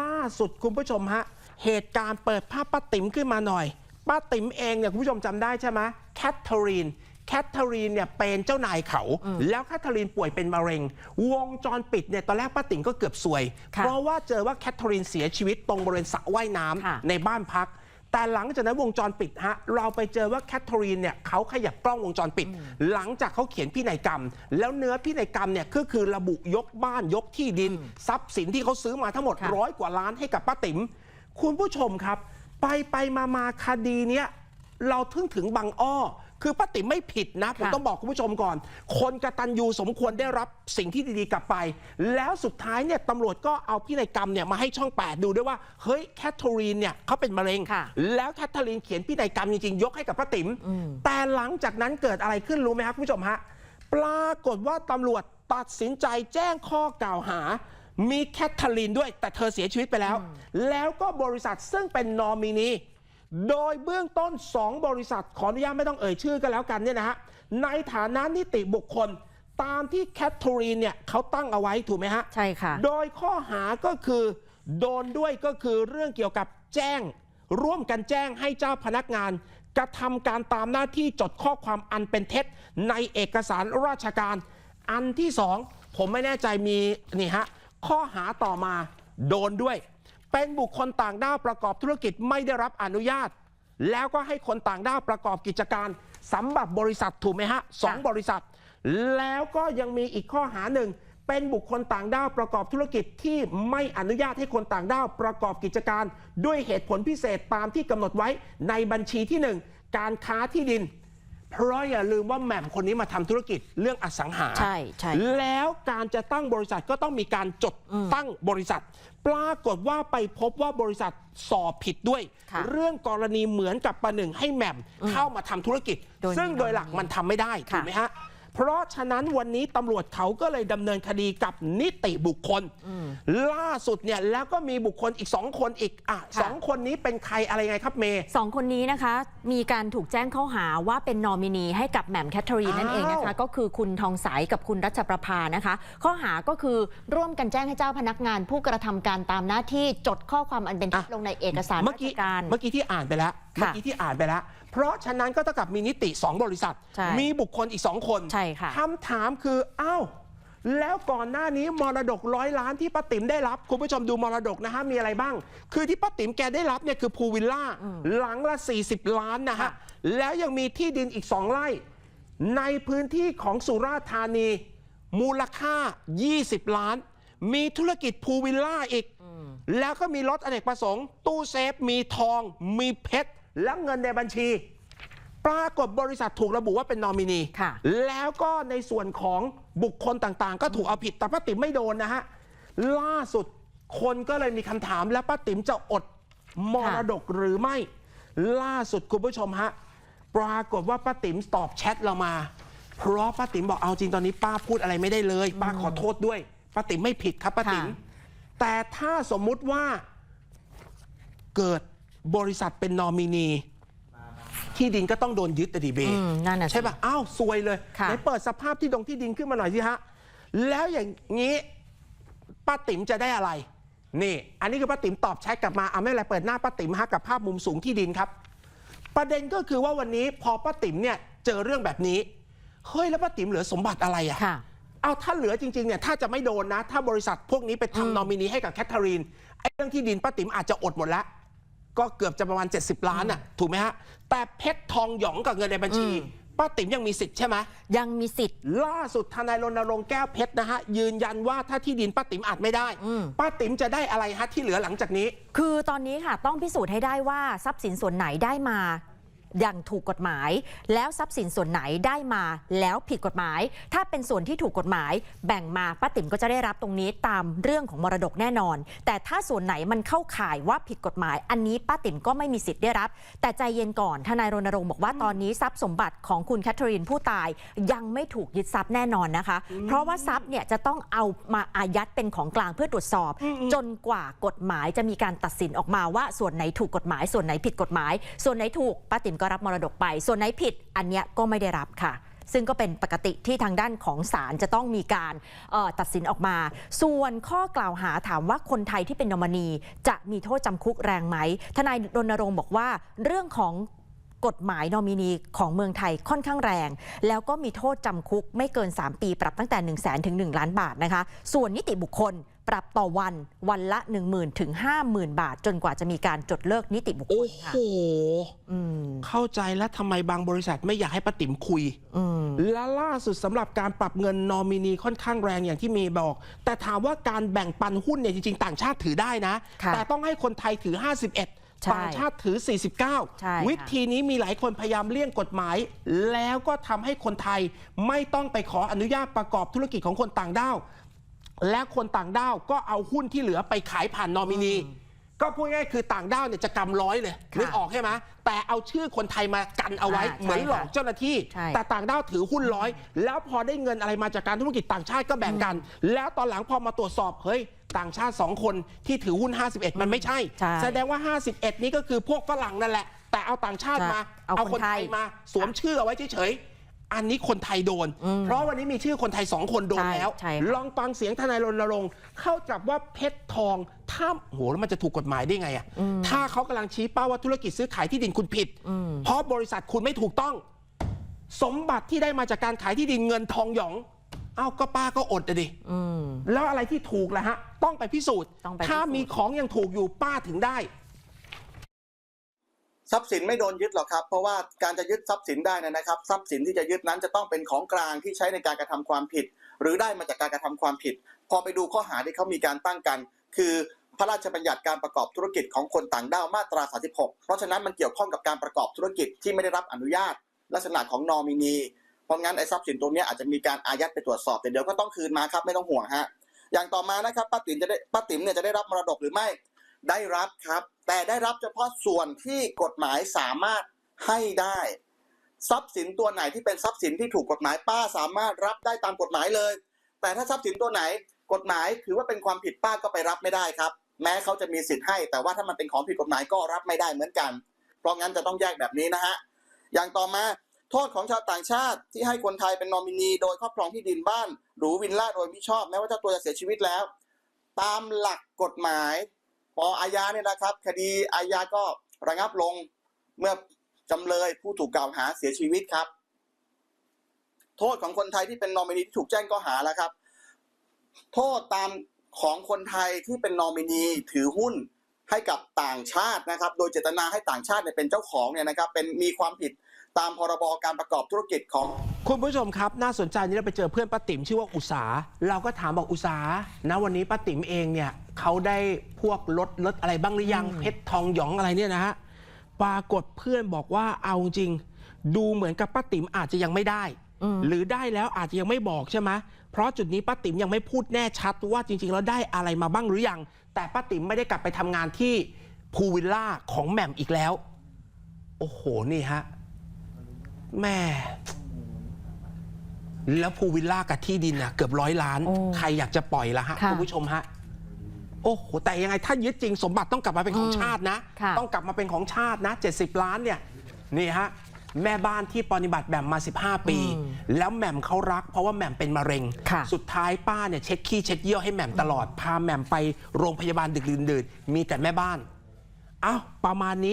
ล่าสุดคุณผู้ชมฮะ เหตุการณ์เปิดภาพป้าติ๋มขึ้นมาหน่อย ป้าติ๋มเองเนี่ยคุณผู้ชมจำได้ใช่ไหมแคทเธอรีนแคทเธอรีนเนี่ยเป็นเจ้านายเขา แล้วแคทเธอรีนป่วยเป็นมะเร็ง วงจรปิดเนี่ยตอนแรกป้าติ๋มก็เกือบซวยค่ะเพราะว่าเจอว่าแคทเธอรีนเสียชีวิตตรงบริเวณสระว่ายน้ำค่ะในบ้านพัก แต่หลังจากนั้นวงจรปิดฮะเราไปเจอว่าแคทเธอรีนเนี่ยเขาขยับกล้องวงจรปิด หลังจากเขาเขียนพินัยกรรม แล้วเนื้อพินัยกรรมเนี่ยก็คือระบุยกบ้านยกที่ดิน ทรัพย์สินที่เขาซื้อมาทั้งหมดค่ะร้อยกว่าล้านให้กับป้าติ๋มคุณผู้ชมครับ ไปไปมามาคดีเนี้ยเราถึงถึงบางอ้อ คือป้าติ๋มไม่ผิดนะ ผมค่ะต้องบอกคุณผู้ชมก่อน คนกตัญญูสมควรได้รับสิ่งที่ดีๆกลับไป แล้วสุดท้ายเนี่ยตำรวจก็เอาพินัยกรรมเนี่ยมาให้ช่อง 8 ดูด้วยว่า เฮ้ยแคทเธอรีนเนี่ยเขาเป็นมะเร็งค่ะแล้วแคทเธอรีนเขียนพินัยกรรมจริงๆ ยกให้กับป้าติ๋มแต่หลังจากนั้นเกิดอะไรขึ้นรู้ไหมครับคุณผู้ชมฮะปรากฏว่าตำรวจตัดสินใจแจ้งข้อกล่าวหามีแคทเธอรีนด้วย แต่เธอเสียชีวิตไปแล้ว แล้วก็บริษัทซึ่งเป็นนอมินี โดยเบื้องต้น 2 บริษัทขออนุญาตไม่ต้องเอ่ยชื่อกันแล้วกันเนี่ยนะฮะในฐานะนิติบุคคลตามที่แคทเธอรีนเนี่ยเขาตั้งเอาไว้ถูกไหมฮะ ใช่ค่ะ โดยข้อหาก็คือโดนด้วยก็คือเรื่องเกี่ยวกับแจ้ง ร่วมกันแจ้งให้เจ้าพนักงาน กระทำการตามหน้าที่จดข้อความอันเป็นเท็จ ในเอกสารราชการ อันที่สองผมไม่แน่ใจมีนี่ฮะข้อหาต่อมาโดนด้วย เป็นบุคคลต่างด้าวประกอบธุรกิจไม่ได้รับอนุญาต แล้วก็ให้คนต่างด้าวประกอบกิจการสำหรับบริษัทถูกไหมฮะสองบริษัท แล้วก็ยังมีอีกข้อหาหนึ่งเป็นบุคคลต่างด้าวประกอบธุรกิจที่ไม่อนุญาตให้คนต่างด้าวประกอบกิจการ ด้วยเหตุผลพิเศษตามที่กำหนดไว้ในบัญชีที่หนึ่งการค้าที่ดิน เพราะอย่าลืมว่าแหม่มคนนี้มาทำธุรกิจเรื่องอสังหา ใช่ใช่ แล้วการจะตั้งบริษัทก็ต้องมีการจดตั้งบริษัท ปรากฏว่าไปพบว่าบริษัทสอบผิดด้วย ค่ะเรื่องกรณีเหมือนกับประหนึ่งให้แหม่มเข้ามาทำธุรกิจ โดยซึ่งมีโดยหลักมันทำไม่ได้ค่ะถูกไหมฮะ เพราะฉะนั้นวันนี้ตำรวจเขาก็เลยดำเนินคดีกับนิติบุคคล ล่าสุดเนี่ยแล้วก็มีบุคคลอีกสองคนอีกอะค่ะสองคนนี้เป็นใครอะไรไงครับเมย์สองคนนี้นะคะ มีการถูกแจ้งข้อหาว่าเป็นนอมินีให้กับแหม่มแคทเธอรีนนั่นเองนะคะอ้าวก็คือคุณทองใสกับคุณรัชประภานะคะ ข้อหาก็คือร่วมกันแจ้งให้เจ้าพนักงาน ผู้กระทำการตามหน้าที่จดข้อความอันเป็นเท็จลงในเอกสารเมื่อราชกี้การ เมื่อกี้ที่อ่านไปแล้วค่ะเมื่อกี้ที่อ่านไปแล้ว เพราะฉะนั้นก็เท่ากับมีนิติ 2 บริษัท ใช่มีบุคคลอีก 2 คนใช่ค่ะ คำถามคืออ้าวแล้วก่อนหน้านี้มรดกร้อยล้านที่ป้าติ๋มได้รับ คุณผู้ชมดูมรดกนะฮะมีอะไรบ้าง คือที่ป้าติ๋มแกได้รับเนี่ยคือพูลวิลล่าหลังละ 40 ล้านนะฮะค่ะแล้วยังมีที่ดินอีก 2ไร่ในพื้นที่ของสุราษฎร์ธานี มูลค่า 20 ล้าน มีธุรกิจพูลวิลล่าอีก แล้วก็มีรถอเนกประสงค์ ตู้เซฟ มีทอง มีเพชร และเงินในบัญชี ปรากฏบริษัทถูกระบุว่าเป็นนอมินี ค่ะ แล้วก็ในส่วนของบุคคลต่างๆ ก็ถูกเอาผิดแต่ป้าติ๋มไม่โดนนะฮะ ล่าสุดคนก็เลยมีคำถามแล้วป้าติ๋มจะอดมรดกหรือไม่ ล่าสุดคุณผู้ชมฮะ ปรากฏว่าป้าติ๋มตอบแชทเรามา เพราะป้าติ๋มบอกเอาจริงตอนนี้ป้าพูดอะไรไม่ได้เลย ป้าขอโทษด้วยป้าติ๋มไม่ผิดครับป้าติ๋มค่ะ แต่ถ้าสมมุติว่าเกิด บริษัทเป็นนอมินีที่ดินก็ต้องโดนยึดอะดีเบอืมนั่นน่ะสิใช่ปะอ้าวซวยเลยค่ะ ไหนเปิดสภาพที่ดงที่ดินขึ้นมาหน่อยสิฮะ แล้วอย่างนี้ป้าติ๋มจะได้อะไร นี่ อันนี้คือป้าติ๋มตอบแชทกลับมาอะไม่เป็นไรเปิดหน้าป้าติ๋มฮะกับภาพมุมสูงที่ดินครับ ประเด็นก็คือว่าวันนี้พอป้าติ๋มเนี่ยเจอเรื่องแบบนี้เฮ้ยแล้วป้าติ๋มเหลือสมบัติอะไรอะ ค่ะ เอาถ้าเหลือจริงๆเนี่ยถ้าจะไม่โดนนะ ถ้าบริษัทพวกนี้ไปทำนอมินีให้กับแคทเธอรีนไอ้เรื่องที่ดินป้าติ๋มอาจจะอดหมดแล้ว ก็เกือบจะประมาณ 70 ล้านน่ะถูกไหมฮะ แต่เพชรทองหยองกับเงินในบัญชีอืมป้าติ๋มยังมีสิทธิ์ใช่ไหมยังมีสิทธิ์ ล่าสุดทนายรณรงค์แก้วเพชรนะฮะ ยืนยันว่าถ้าที่ดินป้าติ๋มอาจไม่ได้อืมป้าติ๋มจะได้อะไรฮะที่เหลือหลังจากนี้ คือตอนนี้ค่ะต้องพิสูจน์ให้ได้ว่าทรัพย์สินส่วนไหนได้มา อย่างถูกกฎหมาย แล้วทรัพย์สินส่วนไหนได้มาแล้วผิดกฎหมาย ถ้าเป็นส่วนที่ถูกกฎหมาย แบ่งมาป้าติ๋มก็จะได้รับตรงนี้ตามเรื่องของมรดกแน่นอน แต่ถ้าส่วนไหนมันเข้าข่ายว่าผิดกฎหมาย อันนี้ป้าติ๋มก็ไม่มีสิทธิ์ได้รับ แต่ใจเย็นก่อนทนายรณรงค์บอกว่าตอนนี้ทรัพย์สมบัติของคุณแคทเธอรีนผู้ตายยังไม่ถูกยึดทรัพย์แน่นอนนะคะ เพราะว่าทรัพย์เนี่ยจะต้องเอามาอายัดเป็นของกลางเพื่อตรวจสอบ จนกว่ากฎหมายจะมีการตัดสินออกมาว่าส่วนไหนถูกกฎหมาย ส่วนไหนผิดกฎหมาย ส่วนไหนถูกป้าติ๋มก็รับมรดกไป ส่วนไหนผิดอันเนี้ยก็ไม่ได้รับค่ะ ซึ่งก็เป็นปกติที่ทางด้านของศาลจะต้องมีการออตัดสินออกมา ส่วนข้อกล่าวหาถามว่าคนไทยที่เป็นนอมินีจะมีโทษจำคุกแรงไหม ทนายรณรงค์บอกว่าเรื่องของกฎหมายนอมินีของเมืองไทยค่อนข้างแรง แล้วก็มีโทษจำคุกไม่เกิน 3 ปีปรับตั้งแต่ 1 0 0 0 0แถึง 1 ล้านบาทนะคะ ส่วนนิติบุคคล ปรับต่อวันวันละ 1 0,000ถึง50,000บาท จนกว่าจะมีการจดเลิกนิติบุคคโอ้ลโหค่ะอืมเข้าใจแล้วทำไมบางบริษัทไม่อยากให้ป้าติ๋มคุยอืมและล่าสุดสำหรับการปรับเงินนอมินีค่อนข้างแรงอย่างที่เมย์บอก แต่ถามว่าการแบ่งปันหุ้นเนี่ยจริงๆ ต่างชาติถือได้นะค่ะแต่ต้องให้คนไทยถือ 51ใช่ต่างชาติถือใช่ค่ะ49 วิธีนี้มีหลายคนพยายามเลี่ยงกฎหมาย แล้วก็ทำให้คนไทยไม่ต้องไปขออนุญาตประกอบธุรกิจของคนต่างด้าว และคนต่างด้าวก็เอาหุ้นที่เหลือไปขายผ่านนอมินี ก็พูดง่ายๆคือต่างด้าวเนี่ยจะกำร้อยเลยค่ะนึกออกใช่ไหมแต่เอาชื่อคนไทยมากันเอาไว้อ่าเหมือนใช่หลอกค่ะเจ้าหน้าที่ใช่แต่ต่างด้าวถือหุ้นร้อย แล้วพอได้เงินอะไรมาจากการธุรกิจต่างชาติก็แบ่งกัน แล้วตอนหลังพอมาตรวจสอบเฮ้ยต่างชาติ 2 คนที่ถือหุ้น 51 มันไม่ใช่ใช่แสดงว่า 51 นี้ก็คือพวกฝรั่งนั่นแหละ แต่เอาต่างชาติมาใช่เอาคนไทยมาสวมชื่อเอาไว้เฉยๆ อันนี้คนไทยโดนอืมเพราะวันนี้มีชื่อคนไทยสองคนโดนใช่แล้วใช่ค่ะลองฟังเสียงทนายรณรงค์เข้าจับว่าเพชรทองถ้าโหแล้วมันจะถูกกฎหมายได้ไงอะถ้าเขากำลังชี้เป้าว่าธุรกิจซื้อขายที่ดินคุณผิดอืมเพราะบริษัทคุณไม่ถูกต้อง สมบัติที่ได้มาจากการขายที่ดินเงินทองหยองเอ้าก็ป้าก็อดอะดิอืมแล้วอะไรที่ถูกล่ะฮะต้องไปพิสูจน์ต้องไปพิสูจน์ ถ้ามีของยังถูกอยู่ป้าถึงได้ ทรัพย์สินไม่โดนยึดหรอกครับ เพราะว่าการจะยึดทรัพย์สินได้นะครับ ทรัพย์สินที่จะยึดนั้นจะต้องเป็นของกลางที่ใช้ในการกระทำความผิด หรือได้มาจากการกระทำความผิด พอไปดูข้อหาที่เขามีการตั้งกัน คือพระราชบัญญัติการประกอบธุรกิจของคนต่างด้าวมาตรา 36 เพราะฉะนั้นมันเกี่ยวข้องกับการประกอบธุรกิจที่ไม่ได้รับอนุญาต ลักษณะของนอมินี เพราะงั้นไอ้ทรัพย์สินตรงนี้อาจจะมีการอายัดไปตรวจสอบแต่เดี๋ยวก็ต้องคืนมาครับไม่ต้องห่วงฮะอย่างต่อมานะครับป้าติ๋มจะได้ป้าติ๋มเนี่ยจะได้รับมรดกหรือไม่ ได้รับครับ แต่ได้รับเฉพาะส่วนที่กฎหมายสามารถให้ได้ ทรัพย์สินตัวไหนที่เป็นทรัพย์สินที่ถูกกฎหมายป้าสามารถรับได้ตามกฎหมายเลย แต่ถ้าทรัพย์สินตัวไหนกฎหมายถือว่าเป็นความผิดป้าก็ไปรับไม่ได้ครับ แม้เขาจะมีสิทธิ์ให้ แต่ว่าถ้ามันเป็นของผิดกฎหมายก็รับไม่ได้เหมือนกัน เพราะงั้นจะต้องแยกแบบนี้นะฮะอย่างต่อมาโทษของชาวต่างชาติที่ให้คนไทยเป็นนอมินี โดยครอบครองที่ดินบ้านหรูวิลล่าโดยมิชอบ แม้ว่าเจ้าตัวจะเสียชีวิตแล้ว ตามหลักกฎหมาย ออาญาเนี่ยนะครับ คดีอาญาก็ระงับลงเมื่อจำเลยผู้ถูกกล่าวหาเสียชีวิตครับ โทษของคนไทยที่เป็นนอมินีที่ถูกแจ้งข้อหาแล้วครับ โทษตามของคนไทยที่เป็นนอมินีถือหุ้นให้กับต่างชาตินะครับ โดยเจตนาให้ต่างชาติเนี่ยเป็นเจ้าของเนี่ยนะครับ เป็นมีความผิดตามพรบการประกอบธุรกิจของ คุณผู้ชมครับ น่าสนใจนี่เราไปเจอเพื่อนป้าติ๋มชื่อว่าอุสาเราก็ถามบอกอุสานะวันนี้ป้าติ๋มเองเนี่ย เขาได้พวกรถรถอะไรบ้างหรือยังเพชรทองหยองอะไรเนี่ยนะฮะปรากฏเพื่อนบอกว่าเอาจริง ดูเหมือนกับป้าติ๋มอาจจะยังไม่ได้อืมหรือได้แล้วอาจจะยังไม่บอกใช่ไหมเพราะจุดนี้ป้าติ๋มยังไม่พูดแน่ชัดว่าจริงๆแล้วได้อะไรมาบ้างหรือยัง แต่ป้าติ๋มไม่ได้กลับไปทำงานที่พูวิลล่าของแหม่มอีกแล้ว โอ้โหนี่ฮะแม่แล้วพูวิลล่ากับที่ดินน่ะเกือบร้อยล้านโอ้ใครอยากจะปล่อยละฮะค่ะคุณผู้ชมฮะ โอ้โหแต่ยังไงถ้ายึดจริงสมบัติต้องกลับมาเป็นของอืมชาตินะ ค่ะ ต้องกลับมาเป็นของชาตินะ 70 ล้านเนี่ยนี่ฮะแม่บ้านที่ปฏิบัติแหม่มมา 15 ปีอืมแล้วแหม่มเขารัก เพราะว่าแหม่มเป็นมะเร็ง ค่ะ สุดท้ายป้าเนี่ยเช็คขี้เช็คเยี่ยวให้แหม่มตลอดพาแหม่มไปโรงพยาบาลดึกดื่นๆมีแต่แม่บ้านอ้าวประมาณนี้